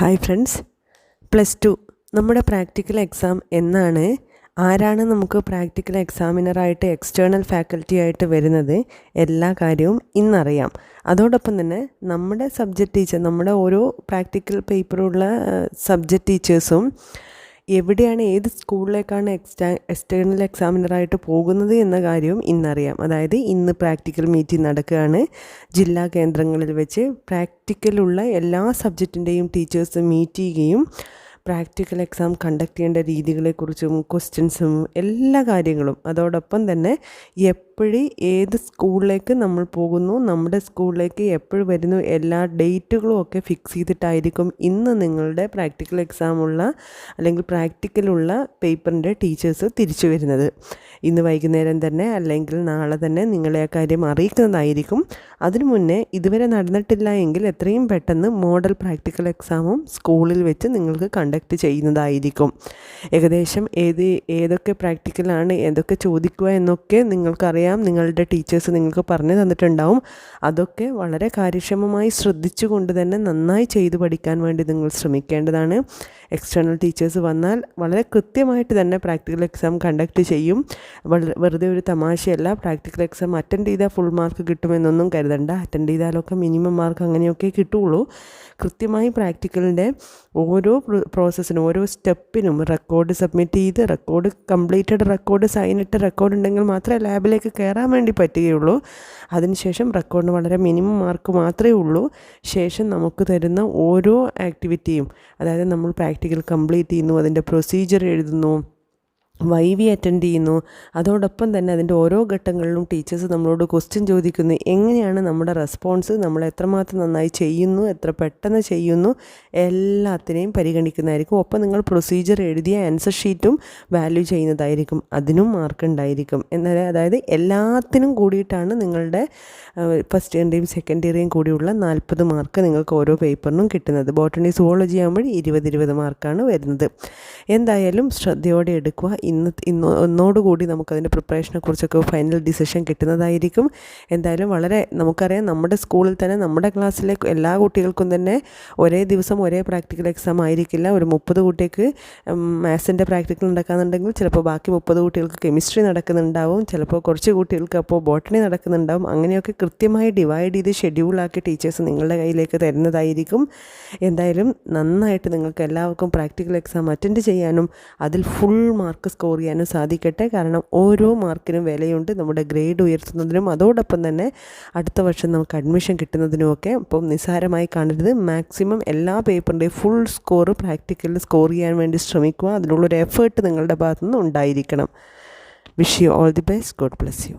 Hi friends plus two നമ്മുടെ practical exam എന്നാണ് ആരാണ് നമുക്ക് പ്രാക്ടിക്കൽ എക്സാമിനറായിട്ട് എക്സ്റ്റേണൽ ഫാക്കൽറ്റി ആയിട്ട് വരുന്നത് എല്ലാ കാര്യവും ഇന്നറിയാം. അതോടൊപ്പം തന്നെ നമ്മുടെ സബ്ജക്റ്റ് ടീച്ചർ നമ്മുടെ ഓരോ പ്രാക്ടിക്കൽ പേപ്പറുള്ള സബ്ജക്റ്റ് ടീച്ചേഴ്സും എവിടെയാണ് ഏത് സ്കൂളിലേക്കാണ് എക്സ്റ്റാ എക്സ്റ്റേണൽ എക്സാമിനറായിട്ട് പോകുന്നത് എന്ന കാര്യവും ഇന്നറിയാം. അതായത് ഇന്ന് പ്രാക്ടിക്കൽ മീറ്റിംഗ് നടക്കുകയാണ്. ജില്ലാ കേന്ദ്രങ്ങളിൽ വെച്ച് പ്രാക്ടിക്കലുള്ള എല്ലാ സബ്ജക്റ്റിന്റെയും ടീച്ചേഴ്സ് മീറ്റ് ചെയ്യുകയും പ്രാക്ടിക്കൽ എക്സാം കണ്ടക്ട് ചെയ്യേണ്ട രീതികളെക്കുറിച്ചും ക്വസ്റ്റ്യൻസും എല്ലാ കാര്യങ്ങളും അതോടൊപ്പം തന്നെ എപ്പോഴും ഏത് സ്കൂളിലേക്ക് നമ്മൾ പോകുന്നു നമ്മുടെ സ്കൂളിലേക്ക് എപ്പോഴും വരുന്നു എല്ലാ ഡേറ്റുകളും ഒക്കെ ഫിക്സ് ചെയ്തിട്ടായിരിക്കും ഇന്ന് നിങ്ങളുടെ പ്രാക്ടിക്കൽ എക്സാമുള്ള അല്ലെങ്കിൽ പ്രാക്ടിക്കലുള്ള പേപ്പറിന്റെ ടീച്ചേഴ്സ് തിരിച്ചു വരുന്നത്. ഇന്ന് വൈകുന്നേരം തന്നെ അല്ലെങ്കിൽ നാളെ തന്നെ നിങ്ങളെ ആ കാര്യം അറിയിക്കുന്നതായിരിക്കും. അതിനു മുന്നേ ഇതുവരെ നടന്നിട്ടില്ല എങ്കിൽ എത്രയും പെട്ടെന്ന് മോഡൽ പ്രാക്ടിക്കൽ എക്സാമും സ്കൂളിൽ വെച്ച് നിങ്ങൾക്ക് കണ്ടക്ട് ചെയ്യുന്നതായിരിക്കും. ഏകദേശം ഏത് ഏതൊക്കെ പ്രാക്ടിക്കലാണ് എന്തൊക്കെ ചോദിക്കുക എന്നൊക്കെ നിങ്ങൾക്കറിയാം. നിങ്ങളുടെ ടീച്ചേഴ്സ് നിങ്ങൾക്ക് പറഞ്ഞു തന്നിട്ടുണ്ടാവും. അതൊക്കെ വളരെ കാര്യക്ഷമമായി ശ്രദ്ധിച്ചു കൊണ്ട് തന്നെ നന്നായി ചെയ്തു പഠിക്കാൻ വേണ്ടി നിങ്ങൾ ശ്രമിക്കേണ്ടതാണ്. എക്സ്റ്റേണൽ ടീച്ചേഴ്സ് വന്നാൽ വളരെ കൃത്യമായിട്ട് തന്നെ പ്രാക്ടിക്കൽ എക്സാം കണ്ടക്ട് ചെയ്യും. വെറുതെ ഒരു തമാശയല്ല. പ്രാക്ടിക്കൽ എക്സാം അറ്റൻഡ് ചെയ്താൽ ഫുൾ മാർക്ക് കിട്ടുമെന്നൊന്നും കരുതണ്ട. അറ്റൻഡ് ചെയ്താലൊക്കെ മിനിമം മാർക്ക് അങ്ങനെയൊക്കെ കിട്ടുള്ളൂ. കൃത്യമായി പ്രാക്ടിക്കലിന്റെ ഓരോ പ്രോസസ്സിനും ഓരോ സ്റ്റെപ്പിനും റെക്കോർഡ് സബ്മിറ്റ് ചെയ്ത് റെക്കോർഡ് കംപ്ലീറ്റഡ് റെക്കോർഡ് സൈൻ ഇട്ട റെക്കോർഡ് ഉണ്ടെങ്കിൽ മാത്രമേ ലാബിലേക്ക് കയറാൻ വേണ്ടി പറ്റുകയുള്ളൂ. അതിനുശേഷം റെക്കോർഡിന് വളരെ മിനിമം മാർക്ക് മാത്രമേ ഉള്ളൂ. ശേഷം നമുക്ക് തരുന്ന ഓരോ ആക്ടിവിറ്റിയും അതായത് നമ്മൾ പ്രാക്ടിക്കൽ കംപ്ലീറ്റ് ചെയ്യുന്നു അതിന്റെ പ്രൊസീജിയർ എഴുതുന്നു വൈവി അറ്റൻഡ് ചെയ്യുന്നു. അതോടൊപ്പം തന്നെ അതിന്റെ ഓരോ ഘട്ടങ്ങളിലും ടീച്ചേഴ്സ് നമ്മളോട് ക്വസ്റ്റ്യൻ ചോദിക്കുന്നു. എങ്ങനെയാണ് നമ്മുടെ റെസ്പോൺസ് നമ്മൾ എത്രമാത്രം നന്നായി ചെയ്യുന്നു എത്ര പെട്ടെന്ന് ചെയ്യുന്നു എല്ലാത്തിനെയും പരിഗണിക്കുന്നതായിരിക്കും. ഒപ്പം നിങ്ങൾ പ്രൊസീജിയർ എഴുതിയ ആൻസർ ഷീറ്റും വാല്യൂ ചെയ്യുന്നതായിരിക്കും. അതിനും മാർക്ക് ഉണ്ടായിരിക്കും. എന്നാൽ അതായത് എല്ലാത്തിനും കൂടിയിട്ടാണ് നിങ്ങളുടെ ഫസ്റ്റ് ഇയറിന്റെയും സെക്കൻഡ് ഇയറിന്റെയും കൂടിയുള്ള നാൽപ്പത് മാർക്ക് നിങ്ങൾക്ക് ഓരോ പേപ്പറിനും കിട്ടുന്നത്. ബോട്ടണി സുവോളജി ആകുമ്പോൾ ഇരുപത് ഇരുപത് മാർക്കാണ് വരുന്നത്. എന്തായാലും ശ്രദ്ധയോടെ എടുക്കുക. ഇന്ന് ഇന്ന് ഒന്നോടുകൂടി നമുക്കതിന്റെ പ്രിപ്പറേഷനെ കുറിച്ചൊക്കെ ഫൈനൽ ഡിസിഷൻ കിട്ടുന്നതായിരിക്കും. എന്തായാലും വളരെ നമുക്കറിയാം നമ്മുടെ സ്കൂളിൽ തന്നെ നമ്മുടെ ക്ലാസ്സിലെ എല്ലാ കുട്ടികൾക്കും തന്നെ ഒരേ ദിവസം ഒരേ പ്രാക്ടിക്കൽ എക്സാം ആയിരിക്കില്ല. ഒരു മുപ്പത് കുട്ടിക്ക് മാത്സിന്റെ പ്രാക്ടിക്കൽ നടക്കാന്നുണ്ടെങ്കിൽ ചിലപ്പോൾ ബാക്കി മുപ്പത് കുട്ടികൾക്ക് കെമിസ്ട്രി നടക്കുന്നുണ്ടാവും. ചിലപ്പോൾ കുറച്ച് കുട്ടികൾക്ക് അപ്പോൾ ബോട്ടണി നടക്കുന്നുണ്ടാവും. അങ്ങനെയൊക്കെ കൃത്യമായി ഡിവൈഡ് ചെയ്ത് ഷെഡ്യൂളാക്കി ടീച്ചേഴ്സ് നിങ്ങളുടെ കയ്യിലേക്ക് തരുന്നതായിരിക്കും. എന്തായാലും നന്നായിട്ട് നിങ്ങൾക്ക് എല്ലാവർക്കും പ്രാക്ടിക്കൽ എക്സാം അറ്റൻഡ് ചെയ്യാനും അതിൽ ഫുൾ മാർക്ക് സ്കോർ ചെയ്യാനും സാധിക്കട്ടെ. കാരണം ഓരോ മാർക്കിനും വിലയുണ്ട്. നമ്മുടെ ഗ്രേഡ് ഉയർത്തുന്നതിനും അതോടൊപ്പം തന്നെ അടുത്ത വർഷം നമുക്ക് അഡ്മിഷൻ കിട്ടുന്നതിനുമൊക്കെ അപ്പം നിസ്സാരമായി കാണരുത്. മാക്സിമം എല്ലാ പേപ്പറിന്റെയും ഫുൾ സ്കോർ പ്രാക്ടിക്കലിൽ സ്കോർ ചെയ്യാൻ വേണ്ടി ശ്രമിക്കുക. അതിനുള്ളൊരു എഫേർട്ട് നിങ്ങളുടെ ഭാഗത്തുനിന്ന് ഉണ്ടായിരിക്കണം. Wish you all the best god bless you